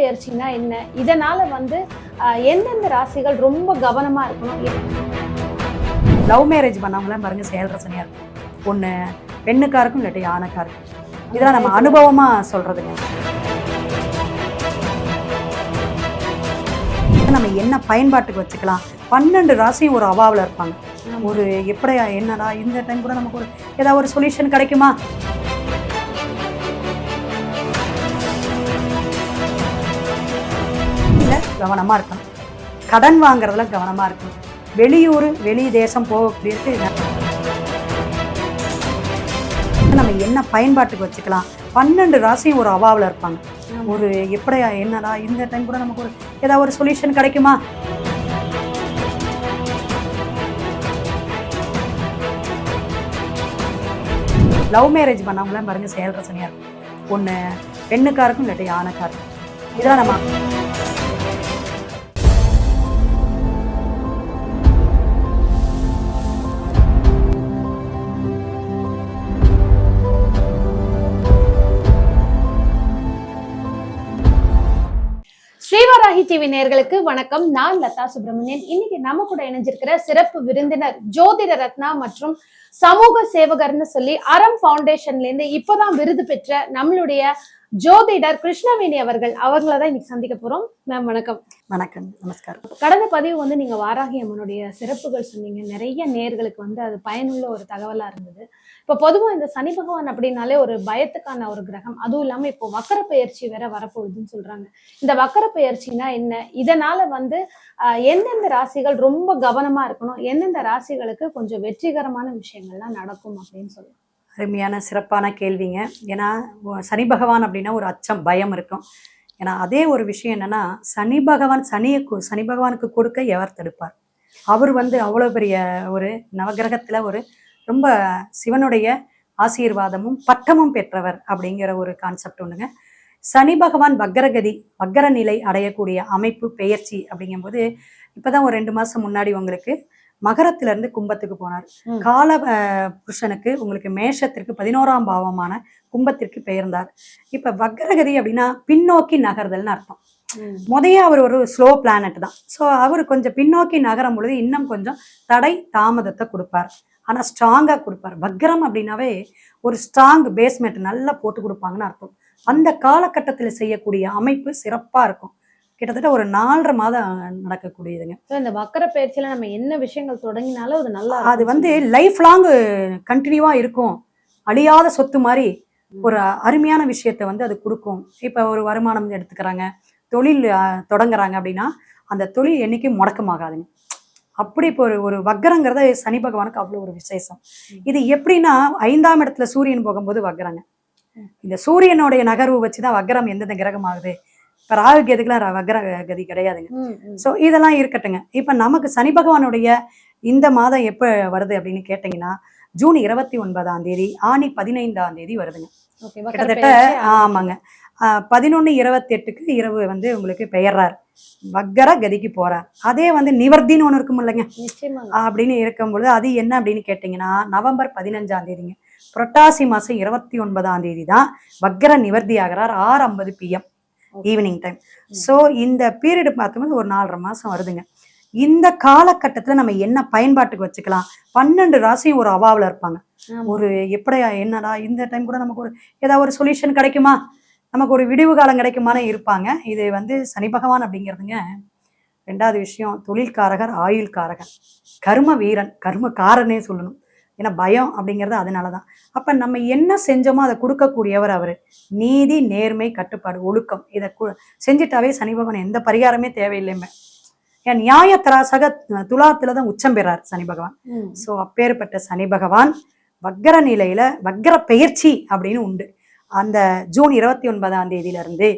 பயிற்சினா என்ன? இதனால வந்து எந்தெந்த ராசிகள் ரொம்ப கவனமா இருக்கணும்? லவ் மேரேஜ் பண்ணவங்களாம் பாருங்க செயல் ரசனையா இருக்கும். ஒன்று பெண்ணுக்கா இருக்கும் இல்லாட்டி ஆணுக்கா இருக்கும் இதெல்லாம் நம்ம அனுபவமா சொல்றதுங்க நம்ம என்ன பயன்பாட்டுக்கு வச்சுக்கலாம்? பன்னெண்டு ராசியும் ஒரு அவாவில் இருப்பாங்க. ஒரு எப்படியா என்னடா இந்த டைம் கூட நமக்கு ஒரு ஏதாவது ஒரு சொல்யூஷன் கிடைக்குமா? கவனமாக இருக்கணும். கடன் வாங்குறதுல கவனமாக இருக்கணும். வெளியூர் வெளி தேசம் போகக்கூடியது நம்ம என்ன பயன்பாட்டுக்கு வச்சுக்கலாம்? பன்னெண்டு ராசியும் ஒரு அவாவில் இருப்பாங்க. ஒரு எப்படியா என்னடா இந்த டைம் கூட நமக்கு ஒரு ஏதாவது ஒரு சொல்யூஷன் கிடைக்குமா? லவ் மேரேஜ் பண்ணவங்களாம் பாருங்கள் செயல் ரசனையாக இருக்கும். ஒன்று பெண்ணுக்கா இருக்கும் இல்லாட்டி யானைக்காருக்கும் இதெல்லாம் நம்ம டிவி நேர்களுக்கு வணக்கம். நான் லதா சுப்பிரமணியன். இன்னைக்கு நம்ம கூட இணைஞ்சிருக்கிற சிறப்பு விருந்தினர் ஜோதிட ரத்னா மற்றும் சமூக சேவகர்னு சொல்லி அறம் ஃபவுண்டேஷன்ல இருந்து இப்பதான் விருது பெற்ற நம்மளுடைய ஜோதிடர் கிருஷ்ணவேணி அவர்கள் அவங்கள தான் இன்னைக்கு சந்திக்க போறோம். மேம் வணக்கம். வணக்கம் நமஸ்காரம். கடந்த பதிவு வந்து நீங்க வாராகி அம்மனுடைய சிறப்புகள் சொன்னீங்க. நிறைய நேர்களுக்கு வந்து அது பயனுள்ள ஒரு தகவலா இருந்தது. இப்ப பொதுவா இந்த சனி பகவான் அப்படின்னாலே ஒரு பயத்துக்கான ஒரு கிரகம். அதுவும் இல்லாம இப்போ வக்கர பெயர்ச்சி வேற வரப்போகுதுன்னு சொல்றாங்க. இந்த வக்கர பெயர்ச்சினா என்ன? இதனால வந்து எந்தெந்த ராசிகள் ரொம்ப கவனமா இருக்கணும்? எந்தெந்த ராசிகளுக்கு கொஞ்சம் வெற்றிகரமான விஷயங்கள்லாம் நடக்கும் அப்படின்னு சொல்லலாம் அருமையான சிறப்பான கேள்விங்க. ஏன்னா சனி பகவான் அப்படின்னா ஒரு அச்சம் பயம் இருக்கும். ஏன்னா அதே ஒரு விஷயம் என்னன்னா சனி பகவான் சனியை சனி பகவானுக்கு கொடுக்க எவர் தடுப்பார்? அவர் வந்து அவ்வளோ பெரிய ஒரு நவகிரகத்தில் ஒரு ரொம்ப சிவனுடைய ஆசீர்வாதமும் பட்டமும் பெற்றவர் அப்படிங்கிற ஒரு கான்செப்ட் ஒன்றுங்க சனி பகவான் வக்கரகதி வக்கர நிலை அடையக்கூடிய அமைப்பு பெயர்ச்சி அப்படிங்கும்போது இப்போ தான் ஒரு ரெண்டு மாதம் முன்னாடி உங்களுக்கு மகரத்துல இருந்து கும்பத்துக்கு போனார். கால புருஷனுக்கு உங்களுக்கு மேஷத்திற்கு பதினோராம் பாவமான கும்பத்திற்கு பெயர்ந்தார். இப்ப வக்ரகதி அப்படின்னா பின்னோக்கி நகர்தல்னு அர்த்தம். முதைய அவர் ஒரு ஸ்லோ பிளானட் தான். ஸோ அவர் கொஞ்சம் பின்னோக்கி நகரும் பொழுது இன்னும் கொஞ்சம் தடை தாமதத்தை கொடுப்பார். ஆனா ஸ்ட்ராங்கா கொடுப்பார். வக்ரம் அப்படின்னாவே ஒரு ஸ்ட்ராங் பேஸ்மெண்ட் நல்லா போட்டு கொடுப்பாங்கன்னு அர்த்தம். அந்த காலகட்டத்தில் செய்யக்கூடிய அமைப்பு சிறப்பா இருக்கும். கிட்டத்தட்ட ஒரு நாலரை மாதம் நடக்கக்கூடியதுங்க. So, இந்த வக்கர பயிற்சியில நம்ம என்ன விஷயங்கள் தொடங்கினாலும் அது நல்லா அது வந்து லைஃப் லாங் கண்டினியூவா இருக்கும். அழியாத சொத்து மாதிரி ஒரு அருமையான விஷயத்தை வந்து அது கொடுக்கும். இப்போ ஒரு வருமானம் எடுத்துக்கிறாங்க தொழில் தொடங்குறாங்க அப்படின்னா அந்த தொழில் என்னைக்கும் முடக்கமாகாதுங்க. அப்படி இப்போ ஒரு ஒரு வக்கரங்கிறத சனி பகவானுக்கு அவ்வளோ ஒரு விசேஷம். இது எப்படின்னா ஐந்தாம் இடத்துல சூரியன் போகும்போது வக்கரங்க. இந்த சூரியனுடைய நகர்வு வச்சு தான் வக்கரம் எந்தெந்த கிரகம் ஆகுது இப்போ ராகு கேதுக்கெல்லாம் வக்கர கதி கிடையாதுங்க. ஸோ இதெல்லாம் இருக்கட்டுங்க. இப்போ நமக்கு சனி பகவானுடைய இந்த மாதம் எப்போ வருது அப்படின்னு கேட்டிங்கன்னா ஜூன் இருபத்தி ஒன்பதாம் தேதி ஆணி பதினைந்தாம் தேதி வருதுங்க. கிட்டத்தட்ட ஆமாங்க. பதினொன்று இருபத்தெட்டுக்கு இரவு வந்து உங்களுக்கு பெயர்றார். வக்கர கதிக்கு போறார். அதே வந்து நிவர்த்தின்னு ஒன்று இருக்கும் இல்லைங்க. அப்படின்னு இருக்கும்பொழுது அது என்ன அப்படின்னு கேட்டிங்கன்னா நவம்பர் பதினஞ்சாம் தேதிங்க. புரட்டாசி மாதம் இருபத்தி ஒன்பதாம் தேதி தான் வக்கர நிவர்த்தி ஆகிறார். ஆறு ஐம்பது பிஎம் ஈவினிங் டைம் ஸோ இந்த பீரியட் பார்த்தோம்னா ஒரு நாலரை மாதம் வருதுங்க. இந்த காலகட்டத்தில் நம்ம என்ன பயன்பாட்டுக்கு வச்சுக்கலாம்? பன்னெண்டு ராசியும் ஒரு அவாவில் இருப்பாங்க. ஒரு எப்படியா என்னடா இந்த டைம் கூட நமக்கு ஒரு ஏதாவது ஒரு சொல்யூஷன் கிடைக்குமா? நமக்கு ஒரு விடிவு காலம் கிடைக்குமான்னு இருப்பாங்க. இது வந்து சனி பகவான் அப்படிங்கிறதுங்க. ரெண்டாவது விஷயம் தொழில்காரகர் ஆயுள்காரகர். கர்ம வீரன் கர்ம காரனே சொல்லணும். ஏன்னா பயம் அப்படிங்கிறது அதனால தான் அப்போ நம்ம என்ன செஞ்சோமோ அதை கொடுக்கக்கூடியவர் அவர். நீதி நேர்மை கட்டுப்பாடு ஒழுக்கம். இதை செஞ்சுட்டாவே சனி பகவான் எந்த பரிகாரமே தேவையில்லைமே. ஏன் நியாய தராசக துலாத்துல தான் உச்சம் பெறார் சனி பகவான். ஸோ அப்பேற்பட்ட சனி பகவான் வக்கர நிலையில வக்கர பெயர்ச்சி அப்படின்னு உண்டு. அந்த ஜூன் இருபத்தி ஒன்பதாம் தேதியிலிருந்து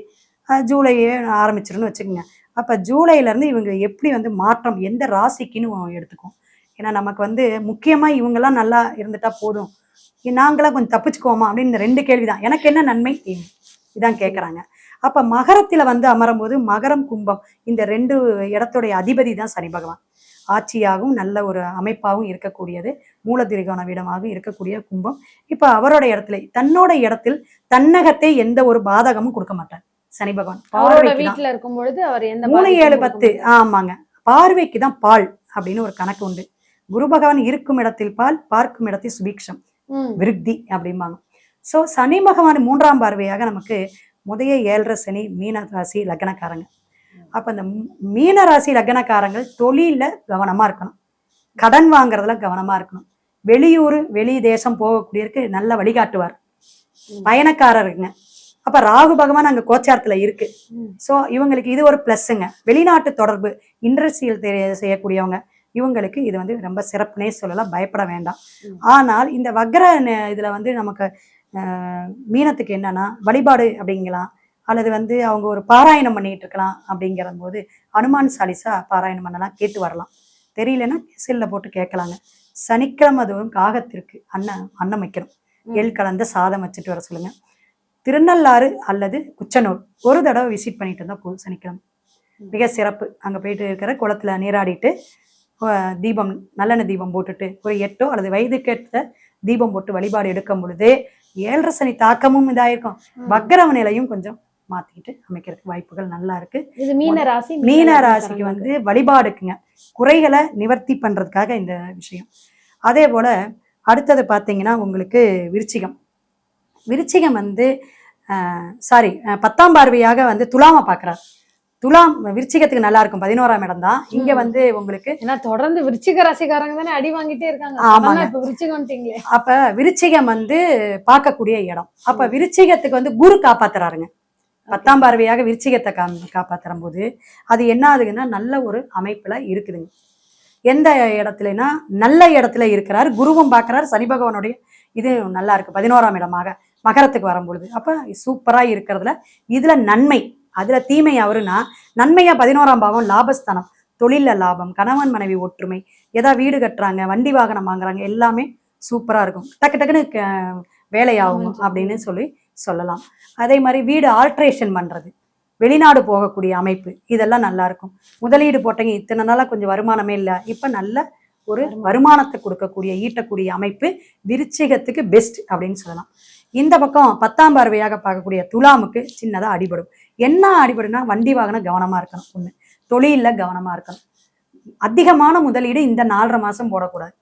ஜூலையே ஆரம்பிச்சிருன்னு வச்சுக்கோங்க. அப்போ ஜூலையிலேருந்து இவங்க எப்படி வந்து மாற்றம் எந்த ராசிக்குன்னு எடுத்துக்கும் ஏன்னா நமக்கு வந்து முக்கியமாக இவங்கெல்லாம் நல்லா இருந்துட்டா போதும். நாங்களாம் கொஞ்சம் தப்பிச்சுக்குவோமா அப்படின்னு இந்த ரெண்டு கேள்வி தான் எனக்கு என்ன நன்மை? தீமை இதான் கேட்குறாங்க அப்போ மகரத்தில் வந்து அமரும்போது மகரம் கும்பம் இந்த ரெண்டு இடத்துடைய அதிபதி தான் சனி பகவான். ஆட்சியாகவும் நல்ல ஒரு அமைப்பாகவும் இருக்கக்கூடியது. மூலதிரிகான வீடமாக இருக்கக்கூடிய கும்பம். இப்போ அவரோட இடத்துல தன்னோட இடத்தில் தன்னகத்தை எந்த ஒரு பாதகமும் கொடுக்க மாட்டார் சனி பகவான். பார்வைக்கு இருக்கும் பொழுது அவர் எந்த மூணு ஏழு பத்து. ஆமாங்க. பார்வைக்கு தான் பால் அப்படின்னு ஒரு கணக்கு உண்டு. குரு பகவான் இருக்கும் இடத்தில் பால் பார்க்கும் இடத்தில் சுபீக்ஷம். விருத்தி அப்படிம்பாங்க. ஸோ சனி பகவான் மூன்றாம் பார்வையாக நமக்கு முதைய ஏழரை சனி மீன ராசி லக்னக்காரங்க. அப்போ இந்த மீன ராசி லக்னக்காரங்கள் தொழில கவனமா இருக்கணும். கடன் வாங்குறதுல கவனமா இருக்கணும். வெளியூர் வெளி தேசம் போகக்கூடியவருக்கு நல்ல வழிகாட்டுவார். பயணக்காரருங்க. அப்ப ராகு பகவான் அங்க கோச்சாரத்துல இருக்கு. ஸோ இவங்களுக்கு இது ஒரு ப்ளஸ்ஸுங்க வெளிநாட்டு தொடர்பு இண்டஸ்ட்ரியல் செய்யக்கூடியவங்க. இவங்களுக்கு இது வந்து ரொம்ப சிறப்புனே சொல்லலாம் பயப்பட வேண்டாம். ஆனால் இந்த வக்ர இதுல வந்து நமக்கு மீனத்துக்கு என்னன்னா வழிபாடு அப்படிங்கலாம் அல்லது வந்து அவங்க ஒரு பாராயணம் பண்ணிட்டு இருக்கலாம் அப்படிங்கிற போது அனுமான் சாலிசா பாராயணம் பண்ணலாம் கேட்டு வரலாம். தெரியலன்னா செல்ல போட்டு கேட்கலாங்க. சனிக்கிழமை அதுவும் காகத்திற்கு அன்னம் அன்னம் வைக்கணும். எள் கலந்த சாதம் வச்சுட்டு வர சொல்லுங்க. திருநள்ளாறு அல்லது குச்சனூர் ஒரு தடவை விசிட் பண்ணிட்டு இருந்தா போதும் சனிக்கிழமை. மிக சிறப்பு. அங்க போயிட்டு இருக்கிற குளத்துல நீராடிட்டு தீபம் நல்லெண்ணெய் தீபம் போட்டுட்டு ஒரு எட்டோ அல்லது வயதுக்கேற்ற தீபம் போட்டு வழிபாடு எடுக்கும் பொழுது ஏழரை சனி தாக்கமும் இதாயிருக்கும். வக்கரவ நிலையும் கொஞ்சம் மாத்திக்கிட்டு அமைக்கிறதுக்கு வாய்ப்புகள் நல்லா இருக்கு. இது மீன ராசி மீன. ராசிக்கு வந்து வழிபாடுக்குங்க. குறைகளை நிவர்த்தி பண்றதுக்காக இந்த விஷயம். அதே போல அடுத்தது பார்த்தீங்கன்னா உங்களுக்கு விருச்சிகம். விருச்சிகம் வந்து சாரி பத்தாம் பார்வையாக வந்து துலாமை பார்க்குறார். துலாம் விருச்சிகத்துக்கு நல்லா இருக்கும். பதினோராம் இடம் தான். இங்க. வந்து உங்களுக்கு ஏன்னா தொடர்ந்து விருச்சிக ராசிக்காரங்க தானே அடி வாங்கிட்டே இருக்காங்க. ஆமாங்க. இப்ப விருச்சிகம் வந்துட்டீங்களே. அப்ப விருச்சிகம் வந்து பார்க்கக்கூடிய இடம். அப்ப விருச்சிகத்துக்கு வந்து குரு காப்பாத்துறாருங்க. பத்தாம் பார்வையாக விருச்சிகத்தை கா காப்பாத்துற போது அது என்ன ஆகுதுன்னா நல்ல ஒரு அமைப்புல இருக்குதுங்க. எந்த இடத்துலனா நல்ல இடத்துல இருக்கிறார். குருவும் பார்க்கறார். சனி பகவானுடைய இது நல்லா இருக்கு. பதினோராம் இடமாக மகரத்துக்கு வரும்பொழுது. அப்ப சூப்பரா இருக்கிறதுல இதுல நன்மை அதுல தீமை அவருனா நன்மையா பதினோராம் பாவம் லாபஸ்தானம். தொழில்ல லாபம் கணவன் மனைவி ஒற்றுமை ஏதா வீடு கட்டுறாங்க வண்டி வாகனம் வாங்குறாங்க எல்லாமே சூப்பரா இருக்கும். டக்கு டக்குன்னு வேலையாகும். அப்படின்னு சொல்லி சொல்லலாம். அதே மாதிரி வீடு ஆல்ட்ரேஷன் பண்றது. வெளிநாடு போகக்கூடிய அமைப்பு இதெல்லாம் நல்லா இருக்கும். முதலீடு போட்டீங்க இத்தனை நாளா கொஞ்சம் வருமானமே இல்லை. இப்ப நல்ல ஒரு. வருமானத்தை கொடுக்கக்கூடிய ஈட்டக்கூடிய அமைப்பு விருச்சிகத்துக்கு பெஸ்ட் அப்படின்னு சொல்லலாம். இந்த பக்கம் பத்தாம் பார்வையாக பார்க்கக்கூடிய துலாமுக்கு சின்னதா அடிபடும். என்ன அடிபடுனா வண்டி வாகனம் கவனமா இருக்கணும் ஒண்ணு. தொழில்ல கவனமா இருக்கணும். அதிகமான முதலீடு இந்த நாலரை மாசம் போடக்கூடாது.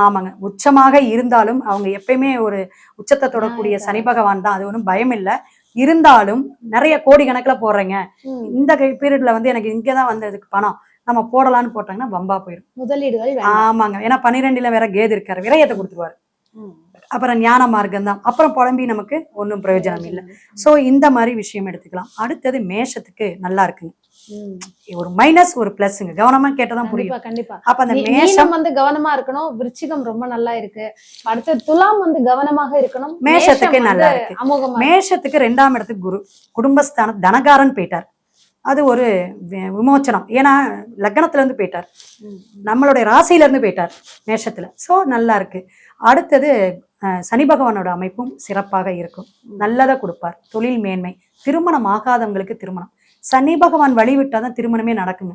ஆமாங்க. உச்சமாக இருந்தாலும் அவங்க எப்பயுமே ஒரு உச்சத்தை தொடக்கூடிய சனி பகவான் தான். அது ஒன்றும் பயம் இல்லை. இருந்தாலும் நிறைய கோடி கணக்குல போடுறேங்க. இந்த பீரியட்ல வந்து எனக்கு இங்கே தான் வந்ததுக்கு பணம். நம்ம போடலான்னு போட்டாங்கன்னா வம்பா போயிடும் முதலீடுகள். ஆமாங்க. ஏன்னா பன்னிரெண்டுல வேற கேது இருக்காரு. விரயத்தை கொடுத்துருவாரு. அப்புறம் ஞான மார்க்கம் தான் அப்புறம் புலம்பி நமக்கு ஒன்றும் பிரயோஜனம் இல்லை. ஸோ இந்த மாதிரி விஷயம் எடுத்துக்கலாம். அடுத்தது மேஷத்துக்கு நல்லா இருக்குங்க. ஒரு மைனஸ் ஒரு பிளஸ்ங்க கவனமா கேட்டதான் புரியும். கண்டிப்பா. அப்ப அந்த மேஷம் வந்து கவனமா இருக்கணும். விருச்சிகம் ரொம்ப நல்லா இருக்கு. அடுத்து துலாம் வந்து கவனமாக இருக்கணும். மேஷத்துக்கு நல்லா இருக்கு. மேஷத்துக்கு ரெண்டாம் இடத்துக்கு குரு. குடும்பஸ்தான தனகாரன் போயிட்டார். அது ஒரு விமோச்சனம். ஏன்னா லக்னத்துல இருந்து போயிட்டார். நம்மளுடைய ராசியில இருந்து போயிட்டார் மேஷத்துல. சோ நல்லா இருக்கு. அடுத்தது சனி பகவானோட அமைப்பும் சிறப்பாக இருக்கும். நல்லதை கொடுப்பார். தொழில் மேன்மை. திருமணம் ஆகாதவங்களுக்கு திருமணம். சனி பகவான் வழி விட்டாதான் திருமணமே நடக்குங்க.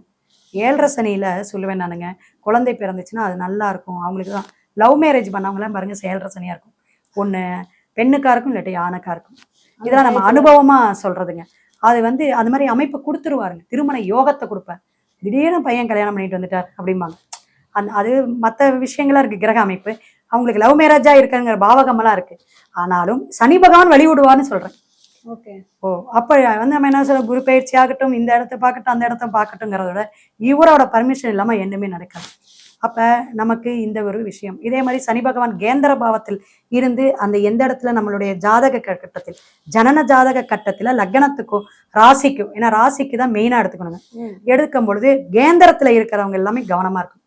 ஏழரை சனியில சொல்லுவேன் நானுங்க. குழந்தை பிறந்துச்சுன்னா அது நல்லா இருக்கும். அவங்களுக்கு தான் லவ் மேரேஜ் பண்ணவங்களாம் பாருங்க ஏழரை சனியா இருக்கும். ஒண்ணு பெண்ணுக்கா இருக்கும் இல்லாட்டி ஆணுக்கா இருக்கும். இதெல்லாம் நம்ம அந்த அனுபவமா சொல்றதுங்க. அது வந்து அது மாதிரி அமைப்பு கொடுத்துருவாருங்க. திருமண யோகத்தை கொடுப்பார் திடீர்னு பையன் கல்யாணம் பண்ணிட்டு வந்துட்டார் அப்படிம்பாங்க. அந்த அது மற்ற விஷயங்களா இருக்கு கிரக அமைப்பு. அவங்களுக்கு லவ் மேரேஜா இருக்குங்கிற பாவகமெல்லாம் இருக்கு. ஆனாலும் சனி பகவான் வழி விடுவார்னு சொல்றேன். ஓகே. ஓ அப்ப வந்து நம்ம என்ன சொல்ல குரு பயிற்சி ஆகட்டும் இந்த இடத்த பார்க்கட்டும் அந்த இடத்த பார்க்கட்டுங்கிறத விட இவரோட பர்மிஷன் இல்லாம என்னமே நடக்காது. அப்ப நமக்கு இந்த ஒரு விஷயம். இதே மாதிரி சனி பகவான் கேந்திர பாவத்தில் இருந்து அந்த எந்த இடத்துல நம்மளுடைய ஜாதக கட்டத்தில் ஜனன ஜாதக கட்டத்துல லக்னத்துக்கும் ராசிக்கும் ஏன்னா ராசிக்கு தான் மெயினா எடுத்துக்கணுங்க. எடுக்கும் பொழுது கேந்திரத்துல இருக்கிறவங்க எல்லாமே கவனமா இருக்கும்.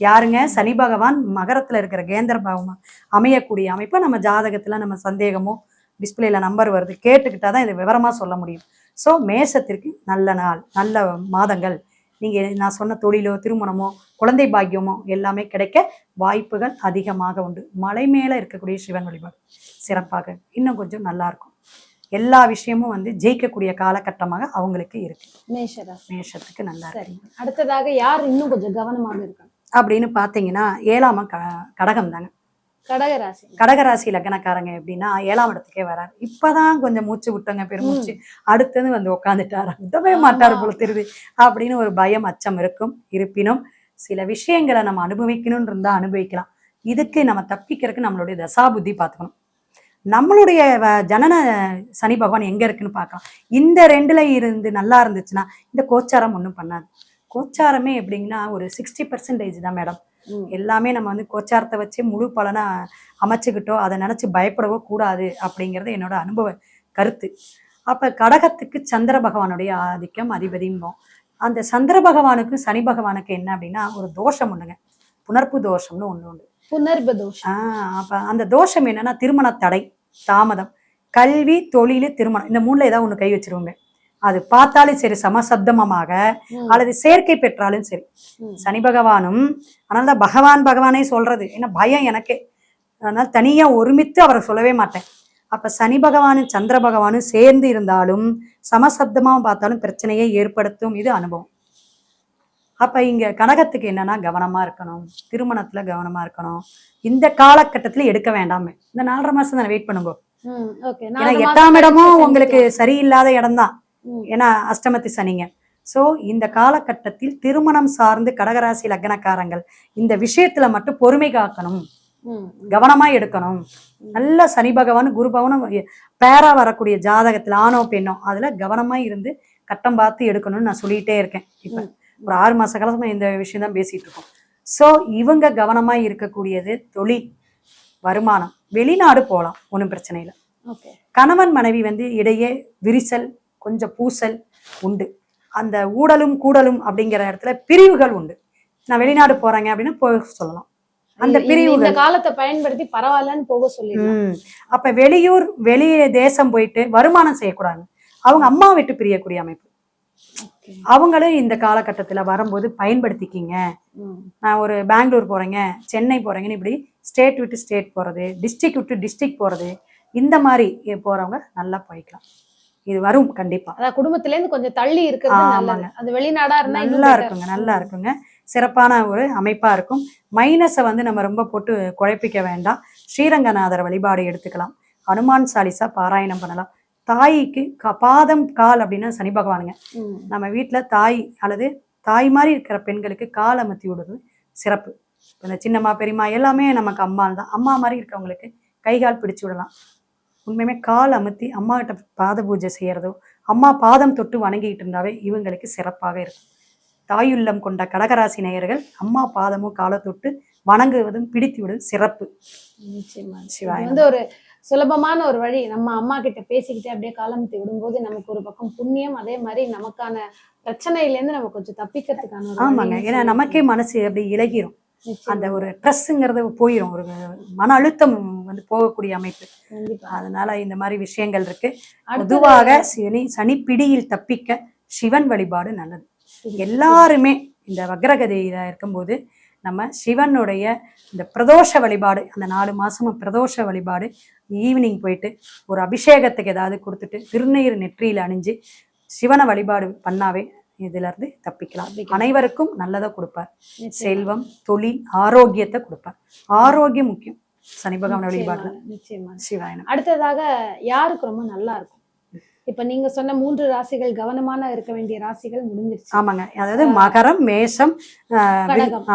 யாருங்க? சனி பகவான் மகரத்துல இருக்கிற கேந்திர பாவமா? அமையக்கூடிய அமைப்பு நம்ம ஜாதகத்துல நம்ம சந்தேகமோ டிஸ்பிளேல நம்பர் வருது கேட்டுக்கிட்டா தான் இதை விவரமா சொல்ல முடியும். ஸோ மேஷத்திற்கு நல்ல நாள் நல்ல மாதங்கள். நீங்க நான் சொன்ன தொழிலோ திருமணமோ குழந்தை பாக்கியமோ எல்லாமே கிடைக்க வாய்ப்புகள் அதிகமாக உண்டு. மலை மேல இருக்கக்கூடிய சிவன் வழிபாடு சிறப்பாக இன்னும் கொஞ்சம் நல்லா இருக்கும். எல்லா விஷயமும் வந்து ஜெயிக்கக்கூடிய காலகட்டமாக அவங்களுக்கு இருக்கு. மேஷ ராசி மேஷத்துக்கு நல்லா இருக்கு. அடுத்ததாக யார் இன்னும் கொஞ்சம் கவனமாக இருக்கணும்? அப்படின்னு பார்த்தீங்கன்னா ஏழாம க கடகம் தாங்க. கடகராசி. கடகராசி லக்னக்காரங்க எப்படின்னா ஏழாம் இடத்துக்கே வராரு இப்பதான் கொஞ்சம் மூச்சு விட்டங்க பெருமூச்சு அடுத்தது வந்து உட்காந்துட்டாரு விடவே மாட்டாரு போல தெரியுது அப்படின்னு ஒரு பயம் அச்சம் இருக்கும். இருப்பினும் சில விஷயங்களை நம்ம அனுபவிக்கணும்னு இருந்தா அனுபவிக்கலாம். இதுக்கு நம்ம தப்பிக்கிறதுக்கு நம்மளுடைய தசாபுத்தி பார்த்துக்கணும். நம்மளுடைய வ- ஜனன சனி பகவான் எங்க இருக்குன்னு பார்க்கலாம். இந்த ரெண்டுல இருந்து நல்லா இருந்துச்சுன்னா இந்த கோச்சாரம் ஒன்றும் பண்ணாது. கோச்சாரமே எப்படிங்கன்னா ஒரு சிக்ஸ்டி பர்சன்டேஜ் தான் மேடம். எல்லாமே நம்ம வந்து கோச்சாரத்தை வச்சு முழு பலனை அமைச்சுக்கிட்டோ அதை நினச்சி பயப்படவோ கூடாது அப்படிங்கிறது என்னோட அனுபவ கருத்து. அப்போ கடகத்துக்கு சந்திர பகவானுடைய ஆதிக்கம் அதிபதிம்போம் அந்த சந்திர பகவானுக்கும் சனி பகவானுக்கு என்ன அப்படின்னா ஒரு தோஷம் ஒண்ணுங்க. புணர்ப்பு தோஷம்னு ஒன்று உண்டு. புனர்ப தோஷம். ஆஹ் அப்ப அந்த தோஷம் என்னன்னா திருமண தடை தாமதம். கல்வி தொழில் திருமணம். இந்த மூணுல ஏதாவது ஒண்ணு கை வச்சிருவாங்க. அது பார்த்தாலும் சரி சமசப்தமமாக. அல்லது சேர்க்கை பெற்றாலும் சரி. சனி பகவானும் அதனால தான் பகவான் பகவானே சொல்றது. ஏன்னா பயம் எனக்கே. அதனால தனியா ஒருமித்து அவரை சொல்லவே மாட்டேன். அப்ப சனி பகவானும் சந்திர பகவானும் சேர்ந்து இருந்தாலும் சமசப்தமா பார்த்தாலும் பிரச்சனையை ஏற்படுத்தும். இது அனுபவம். அப்ப இங்க கனகத்துக்கு என்னன்னா கவனமா இருக்கணும். திருமணத்துல கவனமா இருக்கணும். இந்த காலகட்டத்துல எடுக்க வேண்டாமே. இந்த நாலரை மாசம் தானே வெயிட் பண்ணுங்க. ஏன்னா எட்டாம் இடமும் உங்களுக்கு சரியில்லாத இடம்தான். ம். ஏன்னா அஷ்டமத்தி சனிங்க. சோ இந்த காலகட்டத்தில் திருமணம் சார்ந்து கடகராசி லக்னக்காரங்கள் இந்த விஷயத்துல மட்டும் பொறுமை காக்கணும். கவனமா எடுக்கணும். நல்ல சனி பகவான் குரு பகவானும் பேரா வரக்கூடிய ஜாதகத்துல ஆணோ பெண்ணோ அதுல கவனமா இருந்து கட்டம் பார்த்து எடுக்கணும்னு நான் சொல்லிட்டே இருக்கேன். இப்ப. ஒரு ஆறு மாச காலமா இந்த விஷயம் தான் பேசிட்டு இருக்கோம். சோ இவங்க கவனமா இருக்கக்கூடியது தொழில் வருமானம். வெளிநாடு போகலாம் ஒன்றும் பிரச்சனை இல்லை. கணவன் மனைவி வந்து இடையே விரிசல் கொஞ்சம் பூசல் உண்டு. அந்த ஊடலும் கூடலும் அப்படிங்கிற இடத்துல பிரிவுகள் உண்டு. நான் வெளிநாடு போறேங்க அப்படின்னு போய் சொல்லலாம் அந்த இந்த- இந்த காலத்தை பயன்படுத்தி பரவாயில்லன்னு போக ம். அப்ப வெளியூர் வெளி தேசம் போயிட்டு வருமானம் செய்யக்கூடாது. அவங்க அம்மா விட்டு பிரியக்கூடிய அமைப்பு. அவங்களும் இந்த காலகட்டத்துல வரும்போது பயன்படுத்திக்கிங்க. நான் ஒரு பெங்களூர் போறேங்க சென்னை போறேங்கன்னு இப்படி ஸ்டேட் விட்டு ஸ்டேட் போறது டிஸ்ட்ரிக்ட் விட்டு டிஸ்ட்ரிக்ட் போறது இந்த மாதிரி போறவங்க நல்லா போய்க்கலாம். இது வரும் கண்டிப்பா. அதான் குடும்பத்துல இருந்து கொஞ்சம் தள்ளி இருக்கிறது ஆமாங்க. நல்லது. அது வெளிநாடா இருந்தா நல்லா. இருக்குங்க நல்லா இருக்குங்க. சிறப்பான ஒரு அமைப்பா இருக்கும். மைனஸை வந்து நம்ம ரொம்ப போட்டு குழப்பிக்க வேண்டாம். ஸ்ரீரங்கநாதர் வழிபாடு எடுத்துக்கலாம். ஹனுமான் சாலிசா பாராயணம் பண்ணலாம். தாய்க்கு க- பாதம் கால் அப்படின்னா சனி பகவானுங்க. நம்ம வீட்டில் தாய் அல்லது தாய் மாதிரி இருக்கிற பெண்களுக்கு கால் அமர்த்தி விடுறது சிறப்பு. இந்த சின்னம்மா பெரியம்மா எல்லாமே நமக்கு அம்மா தான் அம்மா மாதிரி இருக்கவங்களுக்கு கை கால் பிடிச்சு விடலாம். உண்மையுமே கால் அமுத்தி அம்மா கிட்ட பாத பூஜை செய்யறதோ அம்மா பாதம் தொட்டு வணங்கிட்டு இருந்தாவே இவங்களுக்கு சிறப்பாக இருக்கும். தாயுள்ளம் கொண்ட கடகராசி நேயர்கள் அம்மா பாதமும் காலை தொட்டு வணங்குவதும் பிடித்து விடுவதும் சிறப்பு சிவாய வந்து ஒரு சுலபமான ஒரு வழி. நம்ம அம்மா கிட்ட பேசிக்கிட்டே அப்படியே காலமத்தி விடும்போது நமக்கு ஒரு பக்கம் புண்ணியம் அதே மாதிரி நமக்கான பிரச்சனையில இருந்து நம்ம கொஞ்சம் தப்பிக்கிறதுக்கான ஆமாங்க. ஏன்னா நமக்கே மனசு அப்படி நிச்சயமா. அந்த ஒரு ட்ரெஸ்ஸுங்கிறது போயிடும் ஒரு மன அழுத்தம் வந்து போகக்கூடிய அமைப்பு. அதனால இந்த மாதிரி விஷயங்கள் இருக்கு. பொதுவாக சனி சனிப்பிடியில் தப்பிக்க சிவன் வழிபாடு நல்லது. எல்லாருமே இந்த வக்ரகதியில இருக்கும்போது நம்ம சிவனுடைய இந்த பிரதோஷ வழிபாடு அந்த நாலு மாசமும் பிரதோஷ வழிபாடு ஈவினிங் போயிட்டு ஒரு அபிஷேகத்துக்கு ஏதாவது கொடுத்துட்டு திருநீர் நெற்றியில அணிஞ்சு சிவனை வழிபாடு பண்ணாவே இதுல இருந்து தப்பிக்கலாம். அனைவருக்கும் நல்லதை கொடுப்பார். செல்வம் தொழில் ஆரோக்கியத்தை கொடுப்பார். ஆரோக்கியம் முக்கியம். சனி பகவான் வழிபாடுல நிச்சயமா, சிவாயனம் அடுத்ததாக யாருக்கு ரொம்ப நல்லா இருக்கும்? இப்ப நீங்க சொன்ன மூன்று ராசிகள் கவனமான இருக்க வேண்டிய ராசிகள் முடிஞ்சிருச்சு. ஆமாங்க. அதாவது மகரம் மேஷம்.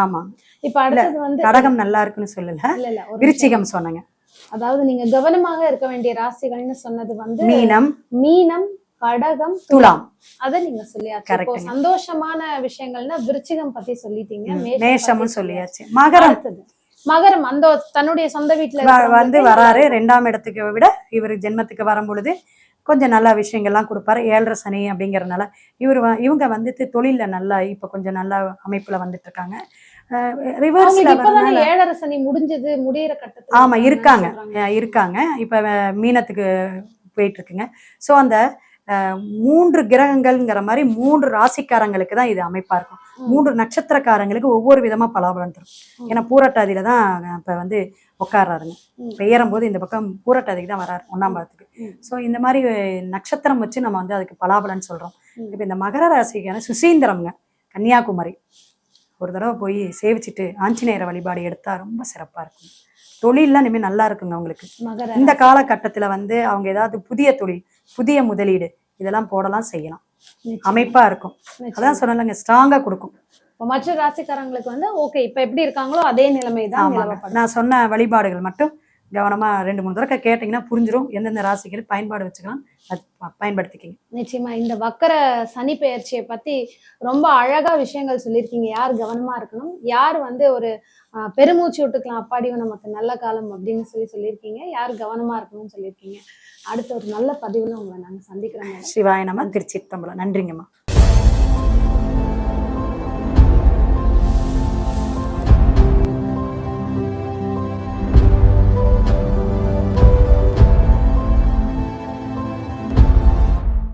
ஆமா. இப்ப அடுத்தது வந்து கடகம் நல்லா இருக்குன்னு சொல்லல. விருச்சிகம் சொன்னங்க. அதாவது நீங்க கவனமாக இருக்க வேண்டிய ராசிகள்னு சொன்னது வந்து மீனம். மீனம் கடகம் துலாம். அத நீங்க சொல்லியாச்சு. சந்தோஷமான விஷயங்கள்னா விருச்சிகம் பத்தி சொல்லிட்டீங்க மேஷம் மேஷமும் சொல்லியாச்சு. மகரம். மகரம் அந்த தன்னுடைய சொந்த வீட்டுல வந்து வராரு. ரெண்டாம் இடத்துக்கு விட இவர் ஜென்மத்துக்கு வரும் பொழுது கொஞ்சம் நல்ல விஷயங்கள்லாம் கொடுப்பாரு. ஏழரை சனி அப்படிங்கறதுனால இவர் இவங்க வந்துட்டு தொழில்ல நல்லா இப்ப கொஞ்சம் நல்ல அமைப்புல வந்துட்டு இருக்காங்க ரிவர்ஸ்ல சனி முடிஞ்சது முடியிற கட்டத்துல ஆமா இருக்காங்க. இருக்காங்க. இப்ப மீனத்துக்கு போயிட்டு இருக்குங்க ஸோ அந்த மூன்று கிரகங்கள்ங்கிற மாதிரி மூன்று ராசிக்காரங்களுக்கு தான் இது அமைப்பா இருக்கும். மூன்று நட்சத்திரக்காரங்களுக்கு ஒவ்வொரு விதமா பலாபலம் தரும். ஏன்னா பூரட்டாதியில தான் இப்ப வந்து உட்கார்றாருங்க ம். இப்ப ஏறும்போது இந்த பக்கம் பூரட்டாதிக்கு தான் வராரு ஒன்னாம் பாதத்துக்கு. ஸோ இந்த மாதிரி நட்சத்திரம் வச்சு நம்ம வந்து அதுக்கு பலாபலன் சொல்றோம் ம். இப்ப இந்த மகர ராசிக்கான சுசீந்திரம்ங்க கன்னியாகுமரி ஒரு தடவை போய் சேவிச்சுட்டு ஆஞ்சநேயர வழிபாடு எடுத்தா ரொம்ப சிறப்பா இருக்கும் தொழில்லாம் இனிமேல் நல்லா இருக்குங்க அவங்களுக்கு. இந்த காலகட்டத்துல வந்து அவங்க ஏதாவது புதிய தொழில் புதிய முதலீடு இதெல்லாம் போடலாம் செய்யலாம். அமைப்பா இருக்கும். அதான் சொன்னலங்க ஸ்ட்ராங்கா கொடுக்கும். இப்ப மற்ற ராசிக்காரங்களுக்கு வந்து ஓகே இப்ப எப்படி இருக்காங்களோ அதே நிலைமை தான் நான் சொன்ன வழிபாடுகள் மட்டும் கவனமா ரெண்டு மூணு தடவை கேட்டீங்கன்னா புரிஞ்சிரும். எந்தெந்த ராசிகள் பயன்பாடு வச்சுக்கலாம். அது பயன்படுத்திக்கிங்க. நிச்சயமா இந்த வக்கர சனி பெயர்ச்சியை பத்தி ரொம்ப அழகா விஷயங்கள் சொல்லியிருக்கீங்க. யார் கவனமா இருக்கணும்? யார் வந்து ஒரு பெருமூச்சு விட்டுக்கலாம். அப்பாடியும் நமக்கு நல்ல காலம் அப்படின்னு சொல்லி சொல்லியிருக்கீங்க. யார் கவனமா இருக்கணும்னு சொல்லியிருக்கீங்க? அடுத்த ஒரு நல்ல பதிவுல உங்களை நாங்க சந்திக்கிறோம். சிவாய நம திருச்சிற்றம்பலம். நன்றிங்கம்மா.